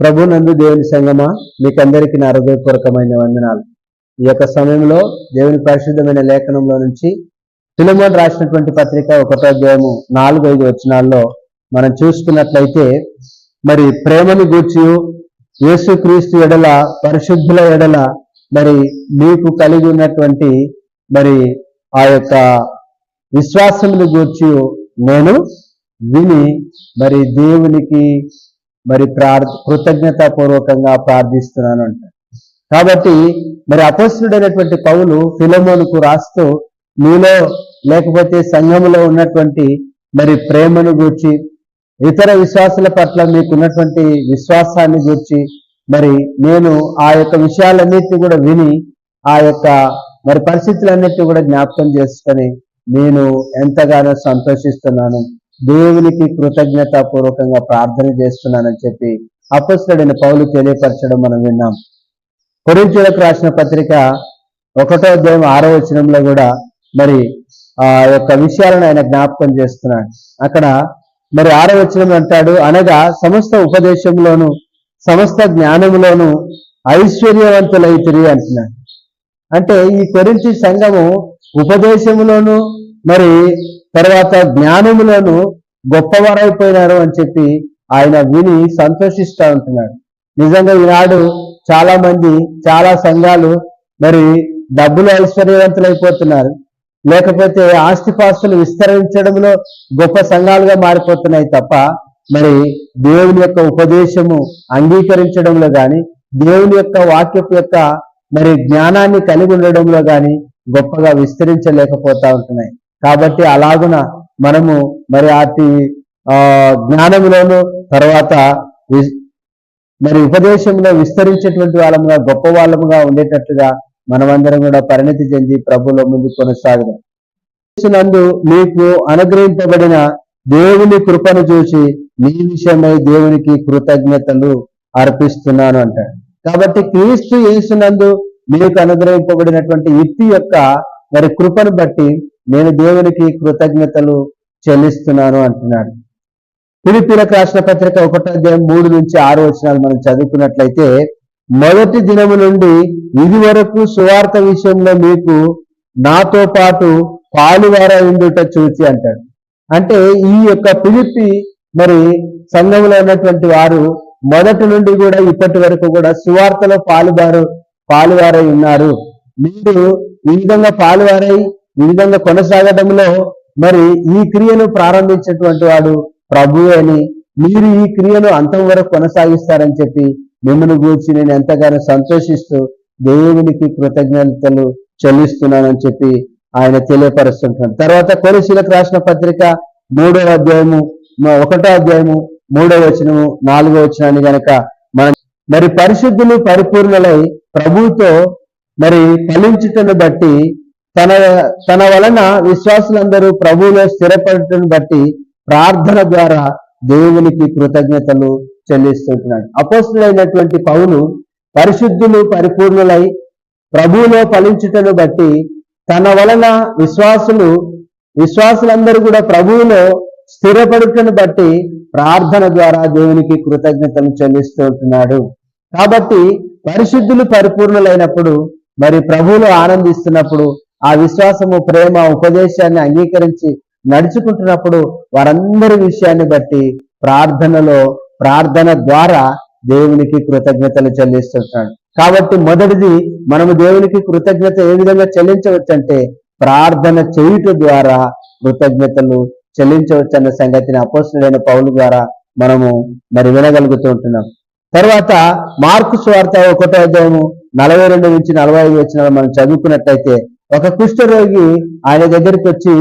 ప్రభు నందు దేవుని సంగమా మీకందరికీ నా హృదయపూర్వకమైన వందనాలు. ఈ యొక్క సమయంలో దేవుని పరిశుద్ధమైన లేఖనంలో నుంచి ఫిలమోన్ రాసినటువంటి పత్రిక ఒకటో అధ్యాయము నాలుగు ఐదు వచనాల్లో మనం చూసుకున్నట్లయితే మరి ప్రేమను గూర్చి యేసుక్రీస్తు ఎడల పరిశుద్ధుల ఎడల మరి మీకు కలిగి ఉన్నటువంటి మరి ఆ యొక్క విశ్వాసమును గూర్చి నేను విని మరి దేవునికి మరి ప్రార్ కృతజ్ఞతాపూర్వకంగా ప్రార్థిస్తున్నాను అంట కాబట్టి మరి అపస్తుడైనటువంటి పౌలు ఫిలమోనుకు రాస్తూ మీలో లేకపోతే సంఘములో ఉన్నటువంటి మరి ప్రేమను గూర్చి ఇతర విశ్వాసుల పట్ల మీకున్నటువంటి విశ్వాసాన్ని గూర్చి మరి నేను ఆ యొక్క విషయాలన్నిటిని కూడా విని ఆ యొక్క మరి పరిస్థితులన్నిటిని కూడా జ్ఞాపకం చేసుకొని నేను ఎంతగానో సంతోషిస్తున్నాను. దేవునికి కృతజ్ఞత పూర్వకంగా ప్రార్థన చేస్తున్నానని చెప్పి అపస్తుడైన పౌలు తెలియపరచడం మనం విన్నాం. కొరించులకు రాసిన పత్రిక ఒకటో అధ్యాయం ఆరో వచనంలో కూడా మరి ఆ యొక్క విషయాలను ఆయన జ్ఞాపకం చేస్తున్నాడు. అక్కడ మరి ఆరో వచనం అంటాడు అనగా సమస్త ఉపదేశంలోను సమస్త జ్ఞానములోను ఐశ్వర్యవంతులైతిరి అంటున్నాడు. అంటే ఈ కొరించి సంఘము ఉపదేశములోను మరి తర్వాత జ్ఞానములను గొప్పవారైపోయినారు అని చెప్పి ఆయన విని సంతోషిస్తూ ఉంటున్నాడు. నిజంగా ఈనాడు చాలా మంది చాలా సంఘాలు మరి డబ్బులు ఐశ్వర్యవంతులైపోతున్నారు. లేకపోతే ఆస్తిపాస్తులు విస్తరించడంలో గొప్ప సంఘాలుగా మారిపోతున్నాయి తప్ప మరి దేవుని యొక్క ఉపదేశము అంగీకరించడంలో కానీ దేవుని యొక్క వాక్యపు యొక్క మరి జ్ఞానాన్ని కలిగి ఉండడంలో కానీ గొప్పగా విస్తరించలేకపోతా ఉంటున్నాయి. కాబట్టి అలాగున మనము మరి అతి ఆ జ్ఞానములోను తర్వాత వి- మరి ఉపదేశంలో విస్తరించేటువంటి వాళ్ళముగా గొప్ప వాళ్ళముగా ఉండేటట్టుగా మనమందరం కూడా పరిణతి చెంది ప్రభులో ముందు కొనసాగడం నందు మీకు అనుగ్రహింపబడిన దేవుని కృపను చూసి మీ విషయమై దేవునికి కృతజ్ఞతలు అర్పిస్తున్నాను అంటాడు. కాబట్టి క్రీస్తు యేసునందు మీకు అనుగ్రహింపబడినటువంటి యుక్తి యొక్క మరి కృపను బట్టి నేను దేవునికి కృతజ్ఞతలు చెల్లిస్తున్నాను అంటున్నాడు. పిలిపిలకు రాసిన పత్రిక ఒకటో అధ్యాయం మూడు నుంచి ఆరు వచనాలు మనం చదువుకున్నట్లయితే మొదటి దినము నుండి ఇది వరకు సువార్త విషయంలో మీకు నాతో పాటు పాలువార ఉండుట చూచి అంటాడు. అంటే ఈ యొక్క పిలిపి మరి సంఘంలో ఉన్నటువంటి వారు మొదటి నుండి కూడా ఇప్పటి వరకు కూడా సువార్తలో పాలుబారు పాలువారై ఉన్నారు. మీరు ఈ విధంగా పాలువారై ఈ విధంగా కొనసాగడంలో మరి ఈ క్రియను ప్రారంభించినటువంటి వాడు ప్రభు అని మీరు ఈ క్రియను అంతం వరకు కొనసాగిస్తారని చెప్పి మిమ్మల్ని గూర్చి నేను ఎంతగానో సంతోషిస్తూ దేవునికి కృతజ్ఞతలు చెల్లిస్తున్నానని చెప్పి ఆయన తెలియపరుస్తుంటాను తర్వాత కొలసీలకు రాసిన పత్రిక మూడవ అధ్యాయము ఒకటో అధ్యాయము మూడవ వచనము నాలుగో వచనాన్ని గనక మనం మరి పరిశుద్ధులు పరిపూర్ణలై ప్రభువుతో మరి ఫలించుటను బట్టి తన తన వలన విశ్వాసులందరూ ప్రభువులో స్థిరపడటను బట్టి ప్రార్థన ద్వారా దేవునికి కృతజ్ఞతలు చెల్లిస్తుంటున్నాడు. అపోస్తులైనటువంటి పౌలు పరిశుద్ధులు పరిపూర్ణులై ప్రభువులో ఫలించుటను బట్టి తన వలన విశ్వాసులు విశ్వాసులందరూ కూడా ప్రభువులో స్థిరపడుటను బట్టి ప్రార్థన ద్వారా దేవునికి కృతజ్ఞతలు చెల్లిస్తుంటున్నాడు. కాబట్టి పరిశుద్ధులు పరిపూర్ణులైనప్పుడు మరి ప్రభువులు ఆనందిస్తున్నప్పుడు ఆ విశ్వాసము ప్రేమ ఉపదేశాన్ని అంగీకరించి నడుచుకుంటున్నప్పుడు వారందరి విషయాన్ని బట్టి ప్రార్థనలో ప్రార్థన ద్వారా దేవునికి కృతజ్ఞతలు చెల్లిస్తుంటాడు. కాబట్టి మొదటిది మనము దేవునికి కృతజ్ఞత ఏ విధంగా చెల్లించవచ్చు అంటే ప్రార్థన చేయుట ద్వారా కృతజ్ఞతలు చెల్లించవచ్చు అన్న సంగతిని అపోస్తుడైన పౌలు ద్వారా మనము మరి వినగలుగుతూ ఉంటున్నాం. తర్వాత మార్కు స్వార్థ ఒకటో అధ్యాయము నలభై రెండు నుంచి నలభై ఐదు వచ్చిన మనం చదువుకున్నట్టయితే ఒక కుష్ఠరోగి ఆయన దగ్గరికి వచ్చి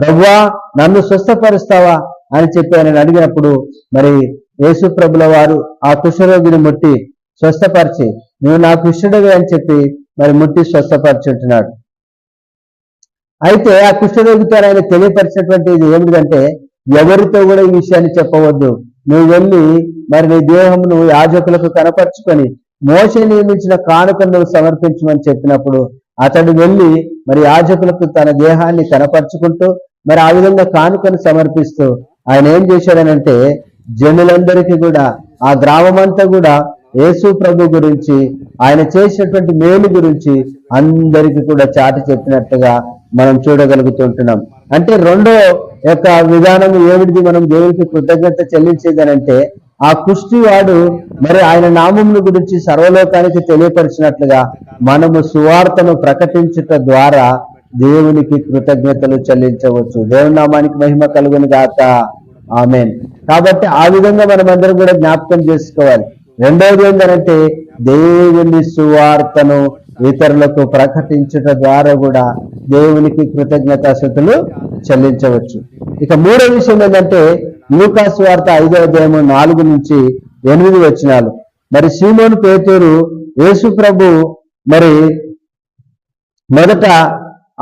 ప్రభువా నన్ను స్వస్థపరుస్తావా? అని చెప్పి ఆయన అడిగినప్పుడు మరి యేసు ప్రభుల వారు ఆ కుష్ఠరోగిని ముట్టి స్వస్థపరిచి నువ్వు నా కుష్ఠుడివి అని చెప్పి మరి ముట్టి స్వస్థపరిచుంటున్నాడు అయితే ఆ కుష్ఠరోగితో ఆయన తెలియపరిచినటువంటి ఇది ఏమిటంటే ఎవరితో కూడా ఈ విషయాన్ని చెప్పవద్దు. నువ్వు వెళ్ళి మరి నీ దేహమును యాజకులకు కనపరుచుకొని మోస నియమించిన కానుకను నువ్వు సమర్పించమని చెప్పినప్పుడు అతడు వెళ్ళి మరి యాజకులకు తన దేహాన్ని కనపరుచుకుంటూ మరి ఆ విధంగా కానుకను సమర్పిస్తూ ఆయన ఏం చేశాడనంటే జనులందరికీ కూడా ఆ గ్రామం అంతా కూడా యేసు ప్రభు గురించి ఆయన చేసినటువంటి మేలు గురించి అందరికీ కూడా చాటి చెప్పినట్టుగా మనం చూడగలుగుతుంటున్నాం. అంటే రెండో యొక్క విధానం ఏమిటిది? మనం దేవునికి కృతజ్ఞత చెల్లించేదనంటే ఆ కుష్టివాడు మరి ఆయన నామమును గురించి సర్వలోకానికి తెలియపరిచినట్లుగా మనము సువార్తను ప్రకటించుట ద్వారా దేవునికి కృతజ్ఞతలు చెల్లించవచ్చు. దేవుని నామానికి మహిమ కలుగును గాక. ఆమెన్. కాబట్టి ఆ విధంగా మనం అందరం కూడా జ్ఞాపకం చేసుకోవాలి. రెండవది ఏంటంటే దేవుని సువార్తను ఇతరులకు ప్రకటించుట ద్వారా కూడా దేవునికి కృతజ్ఞతాశతులు చెల్లించవచ్చు. ఇక మూడో విషయం ఏంటంటే లూకాసు వార్త ఐదో అధ్యాయము నాలుగు నుంచి ఎనిమిది వచ్చినాలు మరి సీమోను పేతూరు యేసు ప్రభు మరి మొదట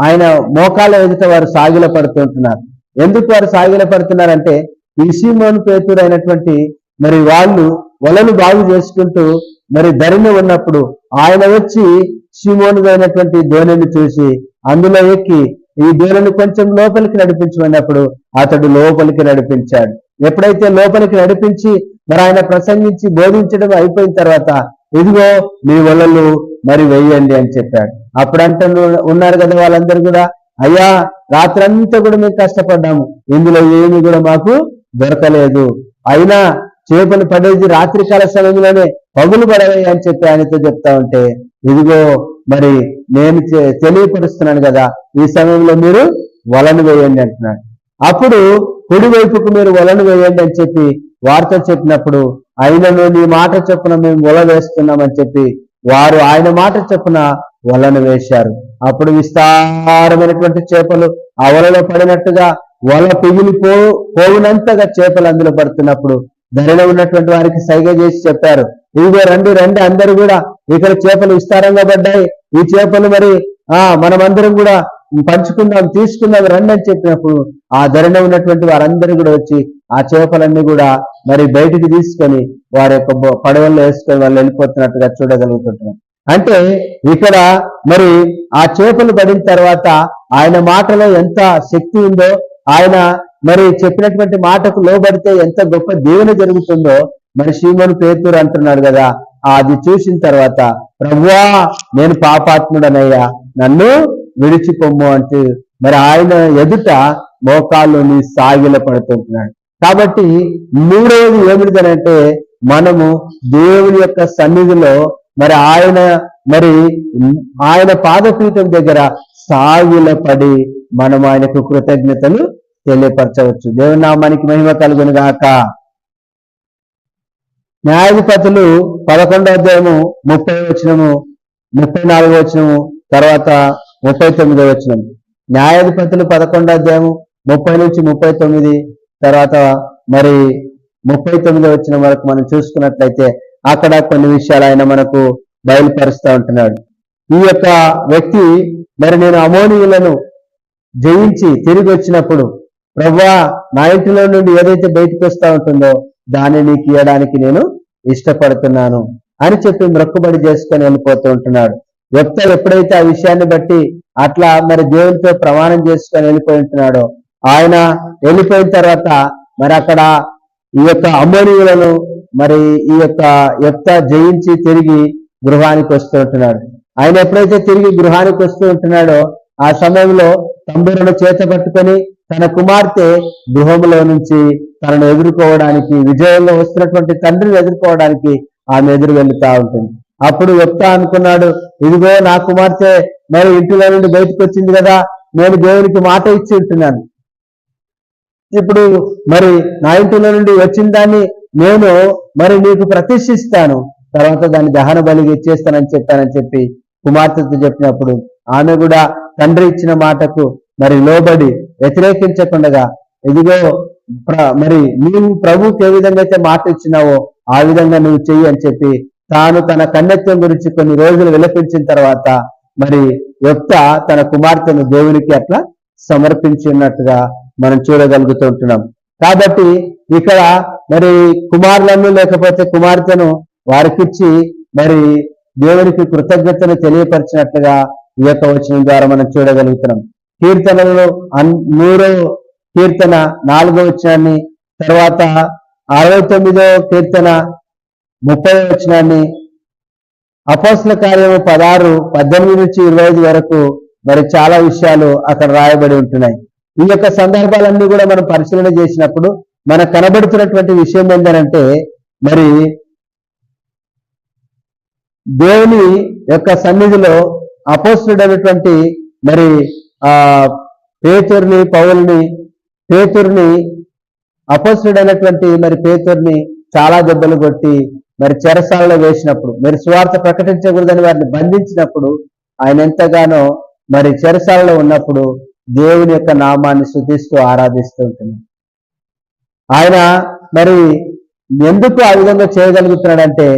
ఆయన మోకాల ఎదుట వారు సాగిల పడుతుంటున్నారు ఎందుకు వారు సాగిల పడుతున్నారంటే ఈ సీమోను పేతూరు అయినటువంటి మరి వాళ్ళు వలలు బాగు చేసుకుంటూ మరి ధరిని ఉన్నప్పుడు ఆయన వచ్చి సీమోను అయినటువంటి ధోనిని చూసి అందులో ఎక్కి ఈ దేవుని కొంచెం లోపలికి నడిపించమన్నప్పుడు అతడు లోపలికి నడిపించాడు. ఎప్పుడైతే లోపలికి నడిపించి మరి ఆయన ప్రసంగించి బోధించడం అయిపోయిన తర్వాత ఇదిగో మీ వలలు మరి వెయ్యండి అని చెప్పాడు. అప్పుడంటే ఉన్నారు కదా వాళ్ళందరూ కూడా అయ్యా రాత్రంతా కూడా మేము కష్టపడ్డాము. ఇందులో ఏమి కూడా మాకు దొరకలేదు. అయినా చేపలు పడేది రాత్రికాల సమయంలోనే పగులు పడవే అని చెప్పి ఆయనతో చెప్తా ఉంటే ఇదిగో మరి నేను తెలియపరుస్తున్నాను కదా ఈ సమయంలో మీరు వలను వేయండి అంటున్నాడు. అప్పుడు కుడి వైపుకు మీరు వలను వేయండి అని చెప్పి వార్త చెప్పినప్పుడు అయినను నీ మాట చొప్పున మేము వల వేస్తున్నామని చెప్పి వారు ఆయన మాట చొప్పున వలను వేశారు. అప్పుడు విస్తారమైనటువంటి చేపలు ఆ వలలో పడినట్టుగా వల పిగిలిపో పోవునంతగా చేపలు అందులో పడుతున్నప్పుడు ధరలో ఉన్నటువంటి వారికి సైగ చేసి చెప్పారు. ఇదిగో రండి రండి అందరూ కూడా. ఇక్కడ చేపలు విస్తారంగా పడ్డాయి. ఈ చేపలు మరి ఆ మనమందరం కూడా పంచుకుందాం తీసుకుందాం రండి అని చెప్పినప్పుడు ఆ ధరణ ఉన్నటువంటి వారందరూ కూడా వచ్చి ఆ చేపలన్నీ కూడా మరి బయటికి తీసుకొని వారి యొక్క పడవల్లో వేసుకొని వాళ్ళు వెళ్ళిపోతున్నట్టుగా చూడగలుగుతుంటున్నాం అంటే ఇక్కడ మరి ఆ చేపలు పడిన తర్వాత ఆయన మాటలో ఎంత శక్తి ఉందో ఆయన మరి చెప్పినటువంటి మాటకు లోబడితే ఎంత గొప్ప దీవెన జరుగుతుందో మరి శ్రీమను పేతురు అంటున్నాడు కదా అది చూసిన తర్వాత ప్రభువా నేను పాపాత్ముడనయ్యా నన్ను విడిచిపోమ్ము అంటూ మరి ఆయన ఎదుట మోకాల్లోని సాగిల పడుతుంటున్నాడు. కాబట్టి మూడవది ఏమిటిదనంటే మనము దేవుని యొక్క సన్నిధిలో మరి ఆయన మరి ఆయన పాదపీఠం దగ్గర సాగిల పడి మనం ఆయనకు కృతజ్ఞతలు తెలియపరచవచ్చు. దేవునామానికి మహిమ కలుగును గాక న్యాయాధిపతులు పదకొండో అధ్యాయము ముప్పై వచనము ముప్పై నాలుగో వచనము తర్వాత ముప్పై తొమ్మిదో వచ్చినము న్యాయాధిపతులు పదకొండో అధ్యాయము ముప్పై నుంచి ముప్పై తొమ్మిది తర్వాత మరి ముప్పై తొమ్మిదో వచ్చిన వరకు మనం చూసుకున్నట్లయితే అక్కడ కొన్ని విషయాలు ఆయన మనకు బయలుపరుస్తూ ఉంటున్నాడు. ఈ యొక్క వ్యక్తి మరి నేను అమోనియులను జయించి తిరిగి వచ్చినప్పుడు ప్రభా నా ఇంటిలో నుండి ఏదైతే బయటకు వస్తూ ఉంటుందో దానిని తీయడానికి నేను ఇష్టపడుతున్నాను అని చెప్పి మొక్కుబడి చేసుకొని వెళ్ళిపోతూ ఉంటున్నాడు. వ్యక్త ఎప్పుడైతే ఆ విషయాన్ని బట్టి అట్లా మరి దేవునితో ప్రమాణం చేసుకొని వెళ్ళిపోయి ఉంటున్నాడో ఆయన వెళ్ళిపోయిన తర్వాత మరి అక్కడ ఈ యొక్క అమ్మనీయులను మరి ఈ యొక్క యొక్క జయించి తిరిగి గృహానికి వస్తూ ఉంటున్నాడు. ఆయన ఎప్పుడైతే తిరిగి గృహానికి వస్తూ ఉంటున్నాడో ఆ సమయంలో తంబురను చేత పట్టుకొని తన కుమార్తె గృహంలో నుంచి తనను ఎదుర్కోవడానికి విజయంలో వస్తున్నటువంటి తండ్రిని ఎదుర్కోవడానికి ఆమె ఎదురు వెళ్తా ఉంటుంది. అప్పుడు వ్యక్త అనుకున్నాడు ఇదిగో నా కుమార్తె మరి ఇంటిలో నుండి బయటకు వచ్చింది కదా నేను దేవునికి మాట ఇచ్చి ఉంటున్నాను. ఇప్పుడు మరి నా ఇంటిలో నుండి వచ్చిన దాన్ని నేను మరి నీకు ప్రతిష్ఠిస్తాను. తర్వాత దాన్ని దహన బలిగా ఇచ్చేస్తానని చెప్పానని చెప్పి కుమార్తెతో చెప్పినప్పుడు ఆమె కూడా తండ్రి ఇచ్చిన మాటకు మరి లోబడి వ్యతిరేకించకుండా ఇదిగో మరి నీవు ప్రభుకి ఏ విధంగా అయితే మాట ఇచ్చినావో ఆ విధంగా నువ్వు చెయ్యి అని చెప్పి తాను తన కన్నెత్వం గురించి కొన్ని రోజులు విలపించిన తర్వాత మరి యొక్క తన కుమార్తెను దేవునికి అట్లా సమర్పించి ఉన్నట్టుగా మనం చూడగలుగుతుంటున్నాం కాబట్టి ఇక్కడ మరి కుమారులను లేకపోతే కుమార్తెను వారికిచ్చి మరి దేవునికి కృతజ్ఞతను తెలియపరిచినట్లుగా ఈ యొక్క వచనం ద్వారా మనం చూడగలుగుతున్నాం. కీర్తనలో నూరో కీర్తన నాలుగో వచనాన్ని తర్వాత అరవై తొమ్మిదో కీర్తన ముప్పై వచనాన్ని అపోస్ల కార్యము పదహారు పద్దెనిమిది నుంచి ఇరవై ఐదు వరకు మరి చాలా విషయాలు అక్కడ రాయబడి ఉంటున్నాయి. ఈ యొక్క సందర్భాలన్నీ కూడా మనం పరిశీలన చేసినప్పుడు మనకు కనబడుతున్నటువంటి విషయం ఏంటంటే మరి దేవుని యొక్క సన్నిధిలో అపోస్తుడైనటువంటి మరి ఆ పేతుర్ని పౌల్ని పేతుర్ని అపోస్తుడైనటువంటి మరి పేతుర్ని చాలా దెబ్బలు కొట్టి మరి చెరసాలలో వేసినప్పుడు మరి స్వార్థ ప్రకటించకూడదని వారిని బంధించినప్పుడు ఆయన ఎంతగానో మరి చెరసాలలో ఉన్నప్పుడు దేవుని యొక్క నామాన్ని శుద్ధిస్తూ ఆరాధిస్తూ ఉంటున్నాడు. ఆయన మరి ఎందుకు ఆ విధంగా చేయగలుగుతున్నాడంటే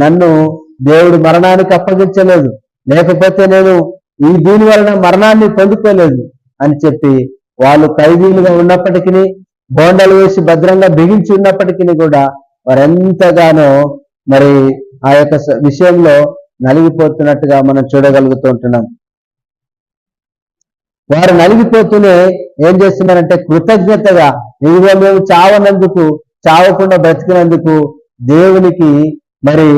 నన్ను దేవుడు మరణానికి అప్పగించలేదు. లేకపోతే నేను ఈ దీని వలన మరణాన్ని పొందుకోలేదు అని చెప్పి వాళ్ళు ఖైదీలుగా ఉన్నప్పటికీ బోండలు వేసి భద్రంగా బిగించి ఉన్నప్పటికీ కూడా వారు ఎంతగానో మరి ఆ యొక్క విషయంలో నలిగిపోతున్నట్టుగా మనం చూడగలుగుతూ ఉంటున్నాం. వారు నలిగిపోతూనే ఏం చేస్తున్నారంటే కృతజ్ఞతగా ఇదిగో మేము చావనందుకు చావకుండా బ్రతికినందుకు దేవునికి మరి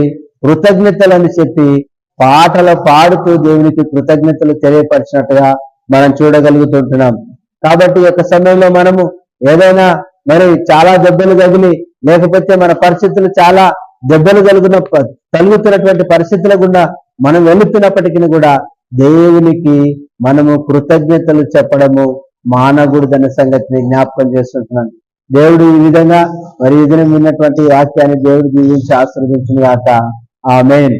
కృతజ్ఞతలని చెప్పి పాటలు పాడుతూ దేవునికి కృతజ్ఞతలు తెలియపరిచినట్టుగా మనం చూడగలుగుతుంటున్నాం. కాబట్టి ఒక యొక్క సమయంలో మనము ఏదైనా మరి చాలా దెబ్బలు తగిలి లేకపోతే మన పరిస్థితులు చాలా దెబ్బలు కలుగున కలుగుతున్నటువంటి పరిస్థితుల గుండా మనం వెళుతున్నప్పటికీ కూడా దేవునికి మనము కృతజ్ఞతలు చెప్పడము మానకూడదన్న సంగతిని జ్ఞాపకం చేస్తుంటున్నాను దేవుడు ఈ విధంగా మరి విధంగా విన్నటువంటి వాక్యాన్ని దేవుడు దీవించి ఆశ్రదించిన గాక. ఆమెన్.